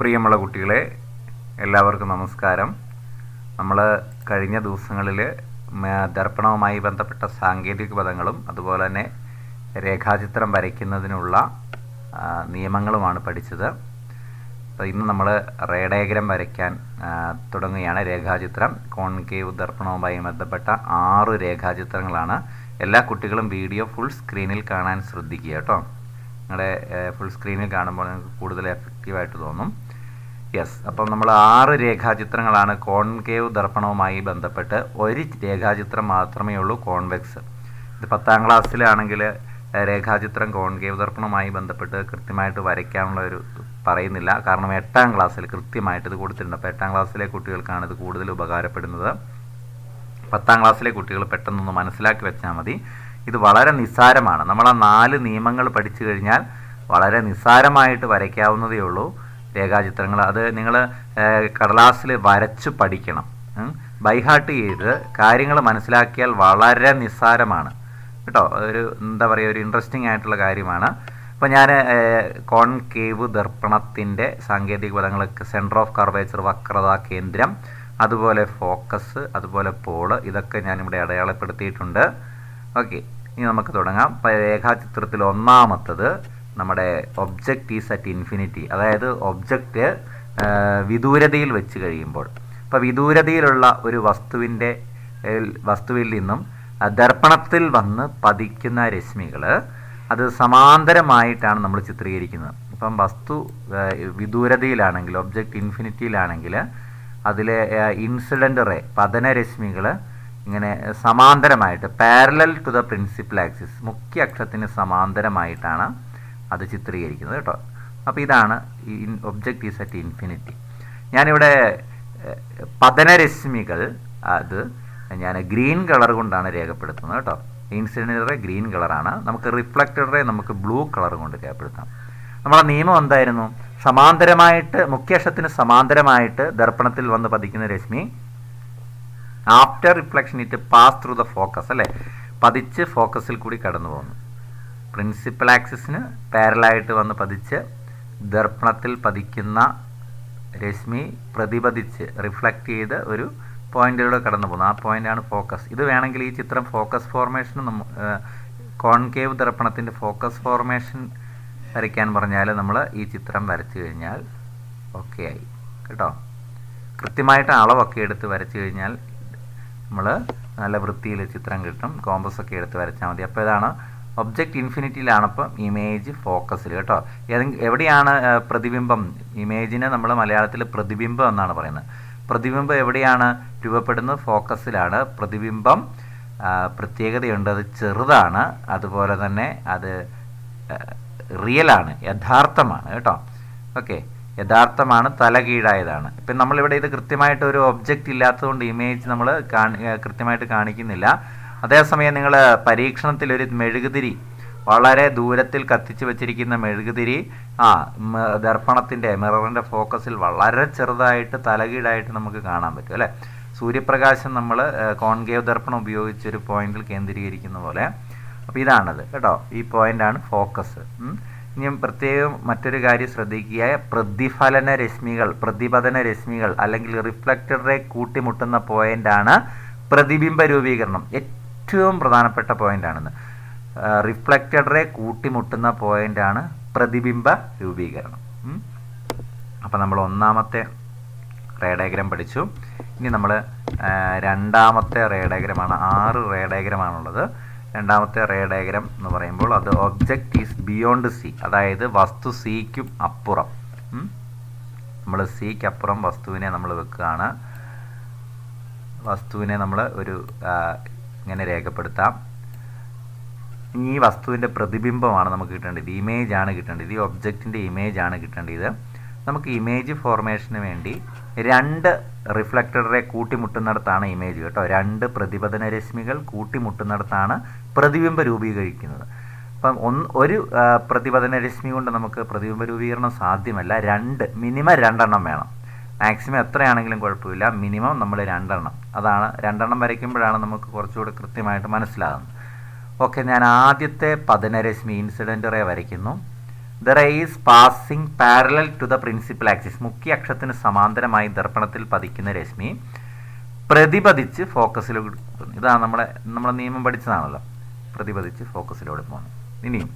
പ്രിയമുള്ള കുട്ടികളെ എല്ലാവർക്കും നമസ്കാരം. നമ്മൾ കഴിഞ്ഞ ദിവസങ്ങളിൽ ദർപ്പണവുമായി ബന്ധപ്പെട്ട സാങ്കേതിക പദങ്ങളും അതുപോലെ തന്നെ രേഖാചിത്രം വരയ്ക്കുന്നതിനുള്ള നിയമങ്ങളുമാണ് പഠിച്ചത്. അപ്പോൾ ഇന്ന് നമ്മൾ റേഡയഗ്രം വരയ്ക്കാൻ തുടങ്ങുകയാണ് രേഖാചിത്രം. കോൺകേവ് ദർപ്പണവുമായി ബന്ധപ്പെട്ട ആറ് രേഖാചിത്രങ്ങളാണ്. എല്ലാ കുട്ടികളും വീഡിയോ ഫുൾ സ്ക്രീനിൽ കാണാൻ ശ്രദ്ധിക്കുക കേട്ടോ. നിങ്ങളുടെ ഫുൾ സ്ക്രീനിൽ കാണുമ്പോൾ നിങ്ങൾക്ക് കൂടുതൽ എഫക്റ്റീവായിട്ട് തോന്നും. യെസ് അപ്പം നമ്മൾ ആറ് രേഖാചിത്രങ്ങളാണ് കോൺകേവ് ദർപ്പണവുമായി ബന്ധപ്പെട്ട് ഒരു രേഖാചിത്രം മാത്രമേ ഉള്ളൂ കോൺവെക്സ്. ഇത് പത്താം ക്ലാസ്സിലാണെങ്കിൽ രേഖാചിത്രം കോൺകേവ് ദർപ്പണവുമായി ബന്ധപ്പെട്ട് കൃത്യമായിട്ട് വരയ്ക്കാനുള്ള ഒരു പറയുന്നില്ല. കാരണം എട്ടാം ക്ലാസ്സിൽ കൃത്യമായിട്ട് ഇത് കൊടുത്തിട്ടുണ്ട്. അപ്പോൾ എട്ടാം ക്ലാസ്സിലെ കുട്ടികൾക്കാണ് ഇത് കൂടുതൽ ഉപകാരപ്പെടുന്നത്. പത്താം ക്ലാസ്സിലെ കുട്ടികൾ പെട്ടെന്നൊന്ന് മനസ്സിലാക്കി വെച്ചാൽ മതി. ഇത് വളരെ നിസ്സാരമാണ്. നമ്മൾ ആ നാല് നിയമങ്ങൾ പഠിച്ചു കഴിഞ്ഞാൽ വളരെ നിസ്സാരമായിട്ട് വരയ്ക്കാവുന്നതേ ഉള്ളൂ. രേഖാചിത്രങ്ങൾ. അത് നിങ്ങൾ കടലാസിൽ വരച്ച് പഠിക്കണം. ബൈഹാർട്ട് ചെയ്ത് കാര്യങ്ങൾ മനസ്സിലാക്കിയാൽ വളരെ നിസ്സാരമാണ്. കേട്ടോ? ഒരു എന്താ പറയുക ഒരു ഇൻട്രസ്റ്റിംഗ് ആയിട്ടുള്ള കാര്യമാണ്. അപ്പോൾ ഞാൻ കോൺകേവ് ദർപ്പണത്തിന്റെ സാങ്കേതിക പദങ്ങളൊക്കെ സെന്റർ ഓഫ് കർവേച്ചർ വക്രത കേന്ദ്രം അതുപോലെ ഫോക്കസ് അതുപോലെ പോൾ ഇതൊക്കെ ഞാനിവിടെ അടയാളപ്പെടുത്തിയിട്ടുണ്ട്. ഓക്കെ ഇനി നമുക്ക് തുടങ്ങാം. രേഖാചിത്രത്തിൽ ഒന്നാമത്തത് നമ്മുടെ ഒബ്ജക്റ്റ് ഈസ് അറ്റ് ഇൻഫിനിറ്റി അതായത് ഒബ്ജക്റ്റ് വിദൂരതയിൽ വെച്ച് കഴിയുമ്പോൾ. അപ്പോൾ വിദൂരതയിലുള്ള ഒരു വസ്തുവിന്റെ വസ്തുവിൽ നിന്നും ദർപ്പണത്തിൽ വന്ന് പതിക്കുന്ന രശ്മികൾ അത് സമാന്തരമായിട്ടാണ് നമ്മൾ ചിത്രീകരിക്കുന്നത്. ഇപ്പം വസ്തു വിദൂരതയിലാണെങ്കിൽ ഒബ്ജക്റ്റ് ഇൻഫിനിറ്റിയിലാണെങ്കിൽ അതിലെ ഇൻസിഡന്റ് റേ പതന രശ്മികൾ ഇങ്ങനെ സമാന്തരമായിട്ട് parallel to the principal axis മുഖ്യ അക്ഷത്തിന് സമാന്തരമായിട്ടാണ് അത് ചിത്രീകരിക്കുന്നത് കേട്ടോ. അപ്പോൾ ഇതാണ് ഈ ഒബ്ജക്റ്റ് ഈസ് അറ്റ് ഇൻഫിനിറ്റി ഞാനിവിടെ പതനരശ്മികൾ അത് ഞാൻ ഗ്രീൻ കളർ കൊണ്ടാണ് രേഖപ്പെടുത്തുന്നത് കേട്ടോ. ഇൻസിഡന്റെ റേ ഗ്രീൻ കളറാണ്. നമുക്ക് റിഫ്ലക്റ്റഡ് റേ നമുക്ക് ബ്ലൂ കളർ കൊണ്ട് രേഖപ്പെടുത്താം. നമ്മുടെ നിയമം എന്തായിരുന്നു? സമാന്തരമായിട്ട് മുഖ്യക്ഷത്തിന് സമാന്തരമായിട്ട് ദർപ്പണത്തിൽ വന്ന് പതിക്കുന്ന Rashmi after reflection it pass through the focus അല്ലേ? പതിച്ച് ഫോക്കസിൽ കൂടി കടന്നു പോകുന്നു പ്രിൻസിപ്പൽ ആക്സിസിന് പാരലായിട്ട് വന്ന് പതിച്ച് ദർപ്പണത്തിൽ പതിക്കുന്ന രശ്മി പ്രതിപതിച്ച് റിഫ്ലക്റ്റ് ചെയ്ത് ഒരു പോയിന്റിലൂടെ കടന്നു പോകുന്നു. ആ പോയിന്റാണ് ഫോക്കസ് ഇത് വേണമെങ്കിൽ ഈ ചിത്രം ഫോക്കസ് ഫോർമേഷൻ കോൺകേവ് ദർപ്പണത്തിന്റെ ഫോക്കസ് ഫോർമേഷൻ വരയ്ക്കാൻ പറഞ്ഞാൽ നമ്മൾ ഈ ചിത്രം വരച്ചു കഴിഞ്ഞാൽ ഓക്കെ ആയി. കേട്ടോ? കൃത്യമായിട്ട് അളവൊക്കെ എടുത്ത് വരച്ചു കഴിഞ്ഞാൽ നമ്മൾ നല്ല വൃത്തിയിൽ ചിത്രം കിട്ടും. കോമ്പസ് ഒക്കെ എടുത്ത് വരച്ചാൽ മതി. അപ്പോൾ ഇതാണ് ഒബ്ജക്റ്റ് ഇൻഫിനിറ്റിയിലാണ് ഇപ്പം ഇമേജ് ഫോക്കസിൽ കേട്ടോ. ഏതെങ്കിലും എവിടെയാണ് പ്രതിബിംബം? ഇമേജിനെ നമ്മൾ മലയാളത്തിൽ പ്രതിബിംബം എന്നാണ് പറയുന്നത്. പ്രതിബിംബം എവിടെയാണ്? രൂപപ്പെടുന്നത് ഫോക്കസിലാണ് പ്രതിബിംബം പ്രത്യേകതയുണ്ട്. അത് ചെറുതാണ്. അതുപോലെ തന്നെ അത് റിയലാണ്. യഥാർത്ഥമാണ് കേട്ടോ. ഓക്കെ. യഥാർത്ഥമാണ് തലകീഴായതാണ്. ഇപ്പം നമ്മളിവിടെ ഇത് കൃത്യമായിട്ട് ഒരു ഒബ്ജക്റ്റ് ഇല്ലാത്തതുകൊണ്ട് ഇമേജ് നമ്മൾ കൃത്യമായിട്ട് കാണിക്കുന്നില്ല. അതേസമയം നിങ്ങൾ പരീക്ഷണത്തിൽ ഒരു മെഴുകുതിരി വളരെ ദൂരത്തിൽ കത്തിച്ച് വെച്ചിരിക്കുന്ന മെഴുകുതിരി ആ ദർപ്പണത്തിന്റെ മിററിന്റെ ഫോക്കസിൽ വളരെ ചെറുതായിട്ട് തലകീഴായിട്ട് നമുക്ക് കാണാൻ പറ്റും അല്ലേ? സൂര്യപ്രകാശം നമ്മൾ കോൺകേവ് ദർപ്പണം ഉപയോഗിച്ചൊരു പോയിന്റിൽ കേന്ദ്രീകരിക്കുന്ന പോലെ. അപ്പോൾ ഇതാണത് കേട്ടോ ഈ പോയിന്റാണ് ഫോക്കസ്. ഇനിയും പ്രത്യേകം മറ്റൊരു കാര്യം ശ്രദ്ധിക്കുക പ്രതിഫലന രശ്മികൾ പ്രതിപതന രശ്മികൾ അല്ലെങ്കിൽ റിഫ്ലക്റ്റഡ് റേ കൂട്ടിമുട്ടുന്ന പോയിന്റാണ് പ്രതിബിംബ രൂപീകരണം. ഏറ്റവും പ്രധാനപ്പെട്ട പോയിന്റാണെന്ന് റിഫ്ലക്റ്റഡ് റേ കൂട്ടിമുട്ടുന്ന പോയിന്റാണ് പ്രതിബിംബ രൂപീകരണം. അപ്പോൾ നമ്മൾ ഒന്നാമത്തെ റേഡയഗ്രം പഠിച്ചു. ഇനി നമ്മൾ രണ്ടാമത്തെ റേഡയഗ്രമാണ് ആറ് റേ ഡയഗ്രമാണുള്ളത് രണ്ടാമത്തെ റേഡയഗ്രം എന്ന് പറയുമ്പോൾ അത് ഒബ്ജക്റ്റ് ഈസ് ബിയോണ്ട് സി അതായത് വസ്തു സിക്കും അപ്പുറം. നമ്മൾ സിക്ക് അപ്പുറം വസ്തുവിനെ നമ്മൾ വെക്കുകയാണ്. വസ്തുവിനെ നമ്മൾ ഒരു ഇങ്ങനെ രേഖപ്പെടുത്താം. ഈ വസ്തുവിന്റെ പ്രതിബിംബമാണ് നമുക്ക് കിട്ടേണ്ടത്. ഇമേജ് ആണ് കിട്ടേണ്ടത്. ഈ ഒബ്ജക്റ്റിന്റെ ഇമേജ് ആണ് കിട്ടേണ്ടത്. നമുക്ക് ഇമേജ് ഫോർമേഷന് വേണ്ടി രണ്ട് റിഫ്ലക്ടറെ കൂട്ടിമുട്ടുന്നിടത്താണ് ഇമേജ് കേട്ടോ. രണ്ട് പ്രതിപതന രശ്മികൾ കൂട്ടിമുട്ടുന്നിടത്താണ് പ്രതിബിംബ രൂപീകരിക്കുന്നത്. അപ്പം ഒന്ന് ഒരു പ്രതിപതന രശ്മി കൊണ്ട് നമുക്ക് പ്രതിബിംബ രൂപീകരണം സാധ്യമല്ല. രണ്ട് മിനിമം രണ്ടെണ്ണം വേണം. മാക്സിമം എത്രയാണെങ്കിലും കുഴപ്പമില്ല. മിനിമം നമ്മൾ രണ്ടെണ്ണം. അതാണ് രണ്ടെണ്ണം വരയ്ക്കുമ്പോഴാണ് നമുക്ക് കുറച്ചുകൂടി കൃത്യമായിട്ട് മനസ്സിലാകുന്നത്. ഓക്കെ ഞാൻ ആദ്യത്തെ പതനരശ്മി ഇൻസിഡന്റ് റേ വരയ്ക്കുന്നു. The rays passing parallel to the principal axis മുഖ്യ അക്ഷത്തിന് സമാന്തരമായി ദർപ്പണത്തിൽ പതിക്കുന്ന രശ്മി പ്രതിപതിച്ച് ഫോക്കസിലൂടെ ഇതാണ് നമ്മളെ നമ്മളെ നിയമം പഠിച്ചതാണല്ലോ. പ്രതിപതിച്ച് ഫോക്കസിലൂടെ പോകുന്നു. ഇനിയും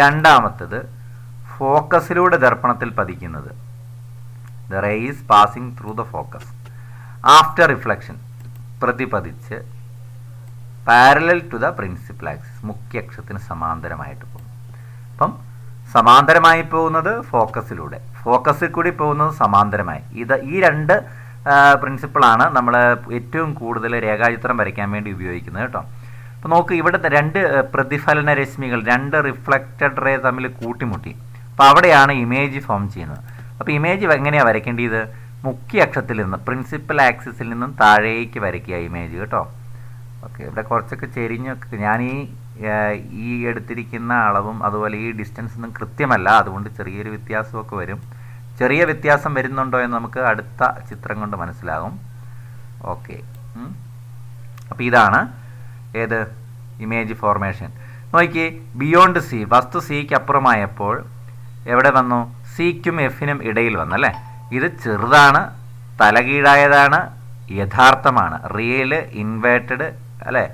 രണ്ടാമത്തത് ഫോക്കസിലൂടെ ദർപ്പണത്തിൽ പതിക്കുന്നത് the rays passing through the focus after reflection പ്രതിപതിച്ച് parallel to the principal axis മുഖ്യ അക്ഷത്തിന് സമാന്തരമായിട്ട് പോകും. അപ്പം സമാന്തരമായി പോകുന്നത് ഫോക്കസിലൂടെ. ഫോക്കസിൽ കൂടി പോകുന്നത് സമാന്തരമായി. ഇത് ഈ രണ്ട് പ്രിൻസിപ്പിളാണ് നമ്മൾ ഏറ്റവും കൂടുതൽ രേഖാചിത്രം വരയ്ക്കാൻ വേണ്ടി ഉപയോഗിക്കുന്നത് കേട്ടോ. അപ്പോൾ നോക്ക് ഇവിടെ രണ്ട് പ്രതിഫലന രശ്മികൾ രണ്ട് റിഫ്ലക്റ്റഡ് റേ തമ്മിൽ കൂട്ടിമുട്ടി. അപ്പോൾ അവിടെയാണ് ഇമേജ് ഫോം ചെയ്യുന്നത്. അപ്പോൾ ഇമേജ് എങ്ങനെയാണ് വരയ്ക്കേണ്ടത്? മുഖ്യ അക്ഷത്തിൽ നിന്ന് പ്രിൻസിപ്പൽ ആക്സിസിൽ നിന്നും താഴേക്ക് വരയ്ക്കുക ഇമേജ് കേട്ടോ. ഓക്കെ ഇവിടെ കുറച്ചൊക്കെ ചെരിഞ്ഞൊക്കെ ഞാൻ ഈ ഈ എടുത്തിരിക്കുന്ന അളവും അതുപോലെ ഈ ഡിസ്റ്റൻസ് ഒന്നും കൃത്യമല്ല. അതുകൊണ്ട് ചെറിയൊരു വ്യത്യാസമൊക്കെ വരും. ചെറിയ വ്യത്യാസം വരുന്നുണ്ടോ എന്ന് നമുക്ക് അടുത്ത ചിത്രം കൊണ്ട് മനസ്സിലാകും. ഓക്കെ അപ്പോൾ ഇതാണ് ഏത്? ഇമേജ് ഫോർമേഷൻ നോക്കി ബിയോണ്ട് സി വസ്തു സിക്ക് അപ്പുറമായപ്പോൾ എവിടെ വന്നു? സിക്കും എഫിനും ഇടയിൽ വന്നല്ലേ? ഇത് ചെറുതാണ് തലകീഴായതാണ് യഥാർത്ഥമാണ്. റിയൽ ഇൻവേർട്ടഡ് അല്ലേ?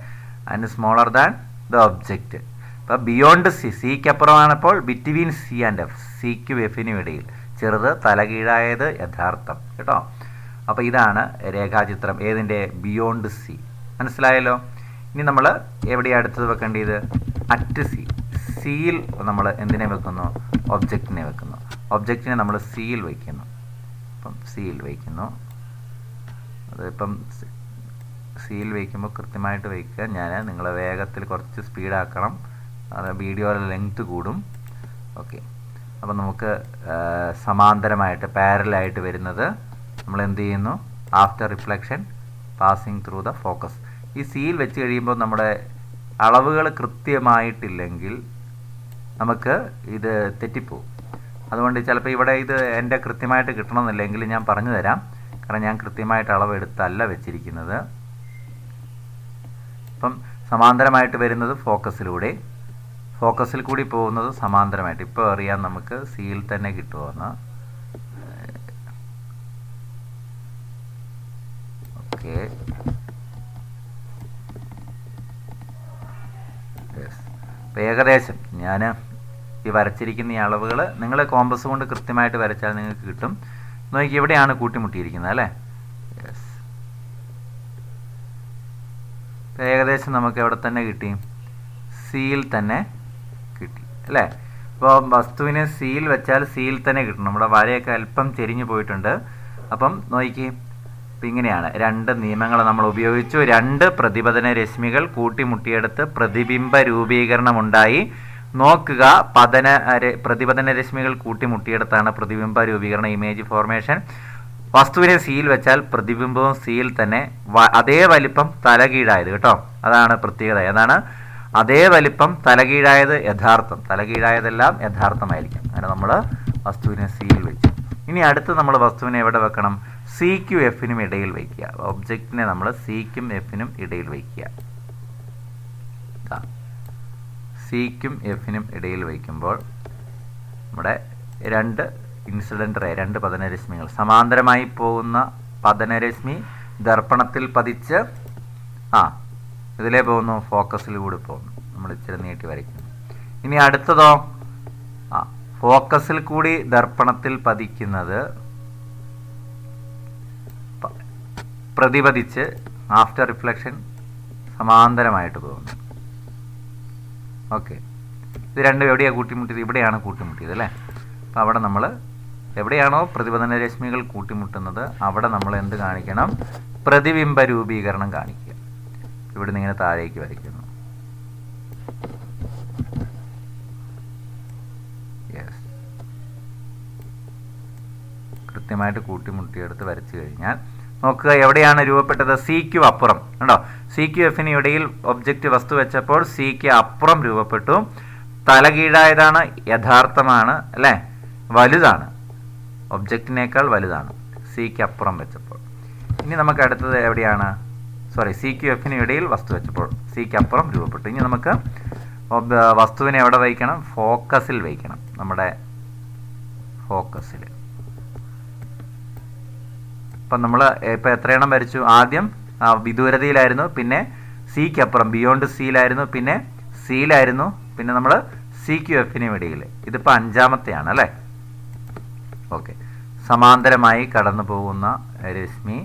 And smaller than the object അപ്പോൾ ബിയോണ്ട് സി സിക്ക് അപ്പുറമാണപ്പോൾ ബിറ്റ്വീൻ സി ആൻഡ് എഫ് സിക്കും എഫിനും ഇടയിൽ. ചെറുത് തലകീഴായത് യഥാർത്ഥം. കേട്ടോ? അപ്പോൾ ഇതാണ് രേഖാചിത്രം. ഏതിന്റെ? ബിയോണ്ട് സി മനസ്സിലായല്ലോ? ഇനി നമ്മൾ എവിടെയാണ് അടുത്തത് വെക്കേണ്ടത്? അറ്റ് സി സിയിൽ നമ്മൾ എന്തിനെ വെക്കുന്നു? ഒബ്ജക്റ്റിനെ വെക്കുന്നു. ഒബ്ജക്റ്റിനെ നമ്മൾ സിയിൽ വയ്ക്കുന്നു. അപ്പം സിയിൽ വയ്ക്കുന്നു. അതിപ്പം സിയിൽ വയ്ക്കുമ്പോൾ കൃത്യമായിട്ട് വയ്ക്കുക. ഞാൻ നിങ്ങളെ വേഗത്തിൽ കുറച്ച് സ്പീഡാക്കണം അത് വീഡിയോയുടെ ലെങ്ത് കൂടും. ഓക്കെ അപ്പം നമുക്ക് സമാന്തരമായിട്ട് പാരലായിട്ട് വരുന്നത് നമ്മൾ എന്ത് ചെയ്യുന്നു? After reflection passing through the focus ഈ സിയിൽ വെച്ച് കഴിയുമ്പോൾ നമ്മുടെ അളവുകൾ കൃത്യമായിട്ടില്ലെങ്കിൽ നമുക്ക് ഇത് തെറ്റിപ്പോവും. അതുകൊണ്ട് ചിലപ്പോൾ ഇവിടെ ഇത് എന്റെ കൃത്യമായിട്ട് കിട്ടണമെന്നില്ലെങ്കിൽ ഞാൻ പറഞ്ഞു തരാം. കാരണം ഞാൻ കൃത്യമായിട്ട് അളവ് എടുത്തല്ല വെച്ചിരിക്കുന്നത്. ഇപ്പം സമാന്തരമായിട്ട് വരുന്നത് ഫോക്കസിലൂടെ. ഫോക്കസിൽ കൂടി പോകുന്നത് സമാന്തരമായിട്ട്. ഇപ്പോൾ അറിയാം നമുക്ക് സിയിൽ തന്നെ കിട്ടുമെന്ന് ഓക്കെ. ഏകദേശം ഞാൻ ഈ വരച്ചിരിക്കുന്ന ഈ അളവുകൾ നിങ്ങൾ കോമ്പസ് കൊണ്ട് കൃത്യമായിട്ട് വരച്ചാൽ നിങ്ങൾക്ക് കിട്ടും. നോക്കി ഇവിടെയാണ് കൂട്ടിമുട്ടിയിരിക്കുന്നത് അല്ലേ? യെസ് ഏകദേശം നമുക്ക് എവിടെ തന്നെ കിട്ടി? സിയിൽ തന്നെ കിട്ടി അല്ലേ? അപ്പോൾ വസ്തുവിനെ സിയിൽ വെച്ചാൽ സിയിൽ തന്നെ കിട്ടും നമ്മുടെ വരയൊക്കെ അല്പം ചെരിഞ്ഞു പോയിട്ടുണ്ട്. അപ്പം നോക്കി അപ്പം ഇങ്ങനെയാണ്. രണ്ട് നിയമങ്ങൾ നമ്മൾ ഉപയോഗിച്ചു. രണ്ട് പ്രതിപതന രശ്മികൾ കൂട്ടിമുട്ടിയെടുത്ത് പ്രതിബിംബ രൂപീകരണം ഉണ്ടായി നോക്കുക. പതന പ്രതിപതന രശ്മികൾ കൂട്ടിമുട്ടിയെടുത്താണ് പ്രതിബിംബ രൂപീകരണ ഇമേജ് ഫോർമേഷൻ വസ്തുവിനെ സീൽ വെച്ചാൽ പ്രതിബിംബവും സീൽ തന്നെ അതേ വലിപ്പം തലകീഴായത് കേട്ടോ. അതാണ് പ്രത്യേകത. അതാണ് അതേ വലിപ്പം തലകീഴായത് യഥാർത്ഥം. തലകീഴായതെല്ലാം യഥാർത്ഥമായിരിക്കും. അങ്ങനെ നമ്മൾ വസ്തുവിനെ സീൽ വെച്ചു. ഇനി അടുത്ത് നമ്മൾ വസ്തുവിനെ എവിടെ വെക്കണം? സിക്കും എഫിനും ഇടയിൽ വയ്ക്കുക ഒബ്ജക്റ്റിനെ നമ്മൾ സിക്കും എഫിനും ഇടയിൽ വയ്ക്കുക സിക്കും എഫിനും ഇടയിൽ വയ്ക്കുമ്പോൾ നമ്മുടെ രണ്ട് ഇൻസിഡന്റ് റേ രണ്ട് പതനരശ്മികൾ സമാന്തരമായി പോകുന്ന പതനരശ്മി ദർപ്പണത്തിൽ പതിച്ച് ആ ഇതിലേ പോകുന്നു ഫോക്കസിലൂടെ പോകുന്നു. നമ്മൾ ഇച്ചിരി നീട്ടി വരയ്ക്കുന്നു. ഇനി അടുത്തതോ? ആ ഫോക്കസിൽ കൂടി ദർപ്പണത്തിൽ പതിക്കുന്നത് പ്രതിപതിച്ച് ആഫ്റ്റർ റിഫ്ലക്ഷൻ സമാന്തരമായിട്ട് പോകുന്നു. ഓക്കെ. ഇത് രണ്ടും എവിടെയാണ് കൂട്ടിമുട്ടിയത്? ഇവിടെയാണ് കൂട്ടിമുട്ടിയത് അല്ലേ? അപ്പോൾ അവിടെ നമ്മൾ എവിടെയാണോ പ്രതിബന്ധന രശ്മികൾ കൂട്ടിമുട്ടുന്നത് അവിടെ നമ്മൾ എന്ത് കാണിക്കണം? പ്രതിബിംബ രൂപീകരണം കാണിക്കുക. ഇവിടെ നിന്ന് ഇങ്ങനെ താഴേക്ക് വരയ്ക്കുന്നു. യെസ് കൃത്യമായിട്ട് കൂട്ടിമുട്ടിയെടുത്ത് വരച്ചു കഴിഞ്ഞാൽ നോക്കുക എവിടെയാണ് രൂപപ്പെട്ടത്? സിക്ക് അപ്പുറം. കണ്ടോ? സിക്ക് എഫിന് ഇടയിൽ ഒബ്ജക്റ്റ് വസ്തു വെച്ചപ്പോൾ സിക്ക് അപ്പുറം രൂപപ്പെട്ടു. തലകീഴായതാണ് യഥാർത്ഥമാണ് അല്ലേ? വലുതാണ്. ഒബ്ജക്റ്റിനേക്കാൾ വലുതാണ്. സിക്ക് അപ്പുറം വെച്ചപ്പോൾ. ഇനി നമുക്ക് അടുത്തത് എവിടെയാണ്? സോറി സി ക്യു എഫിന് ഇടയിൽ വസ്തു വെച്ചപ്പോൾ സിക്ക് അപ്പുറം രൂപപ്പെട്ടു. ഇനി നമുക്ക് വസ്തുവിനെ എവിടെ വയ്ക്കണം ഫോക്കസിൽ വയ്ക്കണം നമ്മുടെ ഫോക്കസിൽ അപ്പം നമ്മൾ ഇപ്പം എത്രയെണ്ണം വരച്ചു? ആദ്യം വിദൂരതയിലായിരുന്നു പിന്നെ സിക്ക് അപ്പുറം ബിയോണ്ട് സിയിലായിരുന്നു പിന്നെ സിയിലായിരുന്നു പിന്നെ നമ്മൾ സി ക്യു എഫിനും ഇടയിൽ ഇതിപ്പോൾ അഞ്ചാമത്തെയാണ് അല്ലേ? ഓക്കെ. സമാന്തരമായി കടന്നു പോകുന്ന രശ്മി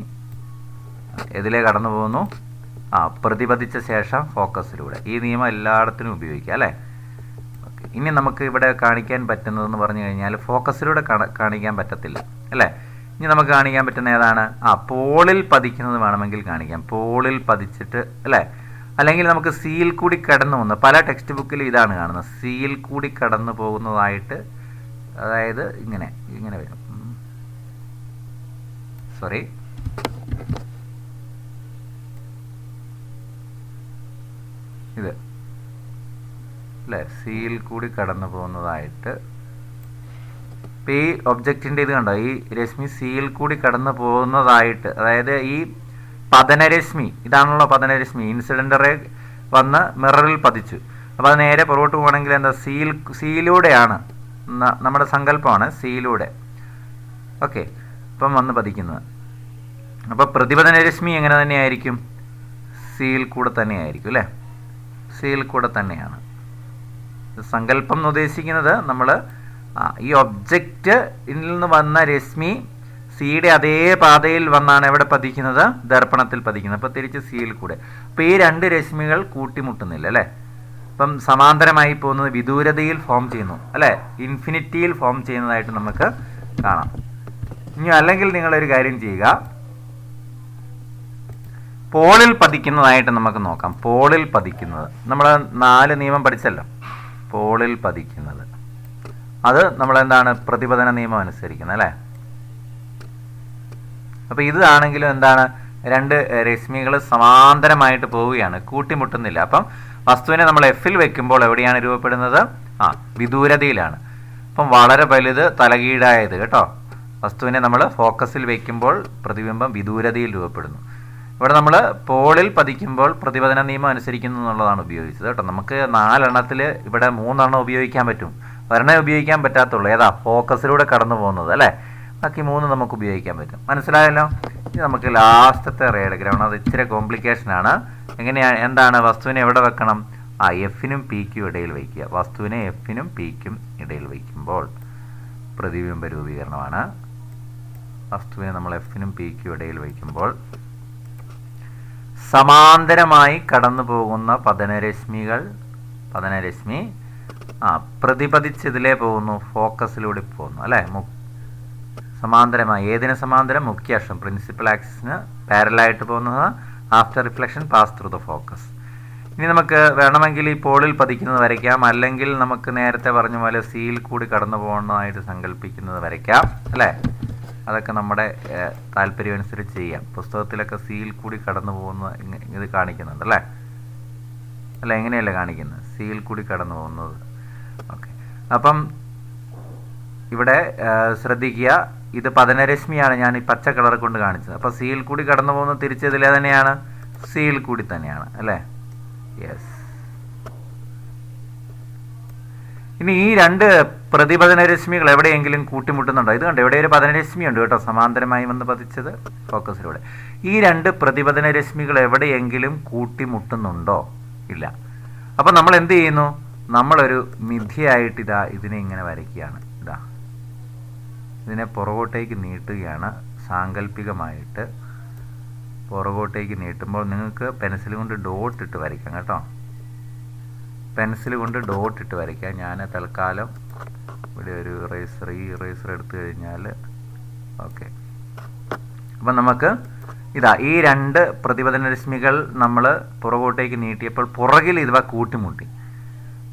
എതിലെ കടന്നു പോകുന്നു? ആ പ്രതിപതിച്ച ശേഷം ഫോക്കസിലൂടെ. ഈ നിയമം എല്ലായിടത്തിനും ഉപയോഗിക്കാം അല്ലേ? ഇനി നമുക്ക് ഇവിടെ കാണിക്കാൻ പറ്റുന്നതെന്ന് പറഞ്ഞു കഴിഞ്ഞാൽ ഫോക്കസിലൂടെ കാണിക്കാൻ പറ്റത്തില്ല അല്ലേ? ഇനി നമുക്ക് കാണിക്കാൻ പറ്റുന്ന ഏതാണ്? ആ പോളിൽ പതിക്കുന്നത് വേണമെങ്കിൽ കാണിക്കാം. പോളിൽ പതിച്ചിട്ട് അല്ലേ? അല്ലെങ്കിൽ നമുക്ക് സിയിൽ കൂടി കടന്നു പോകുന്ന പല ടെക്സ്റ്റ് ബുക്കിലും ഇതാണ് കാണുന്നത്. സിയിൽ കൂടി കടന്നു പോകുന്നതായിട്ട് അതായത് ഇങ്ങനെ ഇങ്ങനെ വരും. സോറി ഇത്. അല്ലേ? സിയിൽ കൂടി കടന്നു പോകുന്നതായിട്ട് ഇപ്പം ഈ ഒബ്ജക്റ്റിന്റെ ഇത് കണ്ടോ? ഈ രശ്മി സിയിൽ കൂടി കടന്നു പോകുന്നതായിട്ട് അതായത് ഈ പതനരശ്മി ഇതാണല്ലോ പതനരശ്മി ഇൻസിഡന്റ് റേ വന്ന് മിററിൽ പതിച്ചു. അപ്പോൾ അത് നേരെ പുറകോട്ട് പോകണമെങ്കിൽ എന്താ സീൽ സീലൂടെയാണ് നമ്മുടെ സങ്കല്പമാണ് സീലൂടെ ഓക്കെ ഇപ്പം വന്ന് പതിക്കുന്നത്. അപ്പോൾ പ്രതിപതന രശ്മി എങ്ങനെ തന്നെയായിരിക്കും? സീൽ കൂടെ തന്നെയായിരിക്കും അല്ലേ? സീൽ കൂടെ തന്നെയാണ്. സങ്കല്പം എന്ന് ഉദ്ദേശിക്കുന്നത് നമ്മൾ ഈ ഒബ്ജക്റ്റ് നിന്ന് വന്ന രശ്മി സിയുടെ അതേ പാതയിൽ വന്നാണ് എവിടെ പതിക്കുന്നത്? ദർപ്പണത്തിൽ പതിക്കുന്നത്. അപ്പോൾ തിരിച്ച് സിയിൽ കൂടെ. അപ്പോൾ ഈ രണ്ട് രശ്മികൾ കൂട്ടിമുട്ടുന്നില്ല അല്ലേ? അപ്പം സമാന്തരമായി പോകുന്നത് വിദൂരതയിൽ ഫോം ചെയ്യുന്നു അല്ലേ? ഇൻഫിനിറ്റിയിൽ ഫോം ചെയ്യുന്നതായിട്ട് നമുക്ക് കാണാം. ഇനി അല്ലെങ്കിൽ നിങ്ങളൊരു കാര്യം ചെയ്യുക. പോളിൽ പതിക്കുന്നതായിട്ട് നമുക്ക് നോക്കാം. പോളിൽ പതിക്കുന്നത്. നമ്മൾ നാല് നിയമം പഠിച്ചല്ലോ. പോളിൽ പതിക്കുന്നത്. അത് നമ്മളെന്താണ് പ്രതിപതന നിയമം അനുസരിക്കുന്നത് അല്ലേ? അപ്പോൾ ഇതാണെങ്കിലും എന്താണ് രണ്ട് രശ്മികൾ സമാന്തരമായിട്ട് പോവുകയാണ് കൂട്ടിമുട്ടുന്നില്ല. അപ്പം വസ്തുവിനെ നമ്മൾ എഫിൽ വെക്കുമ്പോൾ എവിടെയാണ് രൂപപ്പെടുന്നത്? ആ വിദൂരതയിലാണ്. അപ്പം വളരെ വലുത് തലകീഴായത് കേട്ടോ. വസ്തുവിനെ നമ്മൾ ഫോക്കസിൽ വയ്ക്കുമ്പോൾ പ്രതിബിംബം വിദൂരതയിൽ രൂപപ്പെടുന്നു. ഇവിടെ നമ്മൾ പോളിൽ പതിക്കുമ്പോൾ പ്രതിപതന നിയമം അനുസരിക്കുന്നു എന്നുള്ളതാണ് ഉപയോഗിച്ചത് കേട്ടോ. നമുക്ക് നാലെണ്ണത്തിൽ ഇവിടെ മൂന്നെണ്ണം ഉപയോഗിക്കാൻ പറ്റും. ഒരെണ്ണേ ഉപയോഗിക്കാൻ പറ്റാത്തുള്ളൂ. ഏതാ? ഫോക്കസിലൂടെ കടന്നു പോകുന്നത് അല്ലേ? ബാക്കി മൂന്ന് നമുക്ക് ഉപയോഗിക്കാൻ പറ്റും. മനസ്സിലായല്ലോ? ഇനി നമുക്ക് ലാസ്റ്റത്തെ റേ അത് ഇച്ചിരി കോംപ്ലിക്കേഷൻ ആണ്. എങ്ങനെയാണ് എന്താണ്? വസ്തുവിനെ എവിടെ വെക്കണം? ആ എഫിനും പിക്കും ഇടയിൽ വയ്ക്കുക. വസ്തുവിനെ എഫിനും പിക്കും ഇടയിൽ വയ്ക്കുമ്പോൾ പ്രതിബിംബ രൂപീകരണമാണ്. വസ്തുവിനെ നമ്മൾ എഫിനും പിക്കും ഇടയിൽ വയ്ക്കുമ്പോൾ സമാന്തരമായി കടന്നു പോകുന്ന പതനരശ്മികൾ പതനരശ്മി ആ പ്രതിപതിച്ചതിലേ പോകുന്നു ഫോക്കസിലൂടെ പോകുന്നു അല്ലേ? സമാന്തരമായി ഏതിന് സമാന്തരം? മുഖ്യ അക്ഷം പ്രിൻസിപ്പൽ ആക്സിന് പാരലായിട്ട് പോകുന്നത് after reflection pass through the focus ഇനി നമുക്ക് വേണമെങ്കിൽ ഈ പോളിൽ പതിക്കുന്നത് വരയ്ക്കാം അല്ലെങ്കിൽ നമുക്ക് നേരത്തെ പറഞ്ഞ പോലെ സിയിൽ കൂടി കടന്നു പോകുന്നതായിട്ട് സങ്കല്പിക്കുന്നത് വരയ്ക്കാം അല്ലേ? അതൊക്കെ നമ്മുടെ ഏഹ്, താല്പര്യം അനുസരിച്ച് ചെയ്യാം. പുസ്തകത്തിലൊക്കെ സീൽ കൂടി കടന്നു പോകുന്ന ഇത് കാണിക്കുന്നുണ്ട് അല്ലേ? അല്ല എങ്ങനെയല്ലേ കാണിക്കുന്നത്? സിയിൽ കൂടി കടന്നു പോകുന്നത്. അപ്പം ഇവിടെ ശ്രദ്ധിക്കുക ഇത് പതനരശ്മിയാണ് ഞാൻ ഈ പച്ച കളർ കൊണ്ട് കാണിച്ചത്. അപ്പോൾ സിയിൽ കൂടി കടന്നു പോകുന്നത് തിരിച്ചതിലെ തന്നെയാണ്? സിയിൽ കൂടി തന്നെയാണ് അല്ലേ? യെസ് ഇനി ഈ രണ്ട് പ്രതിപതനരശ്മികൾ എവിടെയെങ്കിലും കൂട്ടിമുട്ടുന്നുണ്ടോ? ഇത് കണ്ടോ ഇവിടെ ഒരു പതനരശ്മി ഉണ്ട് കേട്ടോ സമാന്തരമായി വന്ന് പതിച്ചത് ഫോക്കസിലൂടെ. ഈ രണ്ട് പ്രതിപതനരശ്മികൾ എവിടെയെങ്കിലും കൂട്ടിമുട്ടുന്നുണ്ടോ? ഇല്ല. അപ്പം നമ്മൾ എന്ത് ചെയ്യുന്നു? നമ്മളൊരു മിഥിയായിട്ട് ഇതാ ഇതിനെ ഇങ്ങനെ വരയ്ക്കുകയാണ്. ഇതാ. ഇതിനെ പുറകോട്ടേക്ക് നീട്ടുകയാണ്. സാങ്കല്പികമായിട്ട് പുറകോട്ടേക്ക് നീട്ടുമ്പോൾ നിങ്ങൾക്ക് പെൻസിൽ കൊണ്ട് ഡോട്ട് ഇട്ട് വരയ്ക്കാം കേട്ടോ. പെൻസിൽ കൊണ്ട് ഡോട്ട് ഇട്ട് വരയ്ക്കാം. ഞാൻ തൽക്കാലം ഇവിടെ ഒരു ഇറേസർ ഈ ഇറേസർ എടുത്തു കഴിഞ്ഞാൽ ഓക്കെ. അപ്പം നമുക്ക് ഇതാ ഈ രണ്ട് പ്രതിപദന രശ്മികൾ നമ്മൾ പുറകോട്ടേക്ക് നീട്ടിയപ്പോൾ പുറകിൽ ഇവ കൂട്ടിമുട്ടി.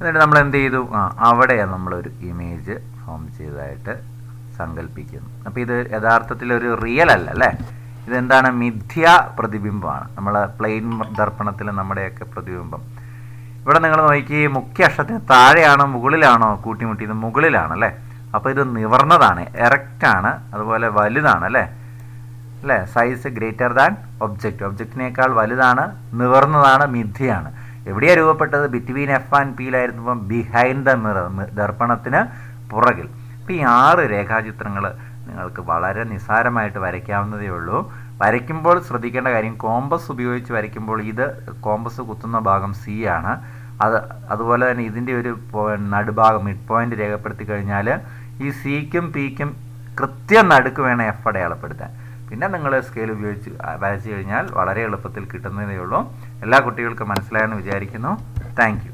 എന്നിട്ട് നമ്മൾ എന്ത് ചെയ്തു? ആ അവിടെയാണ് നമ്മളൊരു ഇമേജ് ഫോം ചെയ്തതായിട്ട് സങ്കല്പിക്കുന്നു അപ്പോൾ ഇത് യഥാർത്ഥത്തിൽ ഒരു റിയൽ അല്ല അല്ലേ? ഇതെന്താണ്? മിഥ്യ പ്രതിബിംബമാണ്. നമ്മൾ പ്ലെയിൻ ദർപ്പണത്തിൽ നമ്മുടെയൊക്കെ പ്രതിബിംബം. ഇവിടെ നിങ്ങൾ നോക്കി മുഖ്യ അക്ഷത്തിന് താഴെയാണോ മുകളിലാണോ കൂട്ടിമുട്ടിയത്? മുകളിലാണ് അല്ലേ? അപ്പോൾ ഇത് നിവർന്നതാണ് എറക്റ്റാണ് അതുപോലെ വലുതാണ് അല്ലേ? അല്ലേ? സൈസ് ഗ്രേറ്റർ ദാൻ ഒബ്ജക്റ്റ് ഒബ്ജക്റ്റിനേക്കാൾ വലുതാണ് നിവർന്നതാണ് മിഥ്യയാണ്. എവിടെയാണ് രൂപപ്പെട്ടത്? ബിറ്റ്വീൻ എഫ് ആൻഡ് പിയിലായിരുന്നപ്പം ബിഹൈൻഡ് ദ മിറർ ദർപ്പണത്തിന് പുറകിൽ. അപ്പോൾ ഈ ആറ് രേഖാചിത്രങ്ങൾ നിങ്ങൾക്ക് വളരെ നിസ്സാരമായിട്ട് വരയ്ക്കാവുന്നതേ ഉള്ളൂ. വരയ്ക്കുമ്പോൾ ശ്രദ്ധിക്കേണ്ട കാര്യം കോമ്പസ് ഉപയോഗിച്ച് വരയ്ക്കുമ്പോൾ ഇത് കോമ്പസ് കുത്തുന്ന ഭാഗം സി ആണ്. അത് അതുപോലെ തന്നെ ഇതിന്റെ ഒരു നടുഭാഗം മിഡ് പോയിന്റ് രേഖപ്പെടുത്തി കഴിഞ്ഞാൽ ഈ സിക്കും പിക്കും കൃത്യം നടുക്ക് വേണം എഫ് അടയാളപ്പെടുത്താൻ. പിന്നെ നിങ്ങൾ സ്കെയിൽ ഉപയോഗിച്ച് വരച്ചു കഴിഞ്ഞാൽ വളരെ എളുപ്പത്തിൽ കിട്ടുന്നതേ ഉള്ളൂ. എല്ലാ കുട്ടികൾക്കും മനസ്സിലായെന്ന് വിചാരിക്കുന്നു. Thank you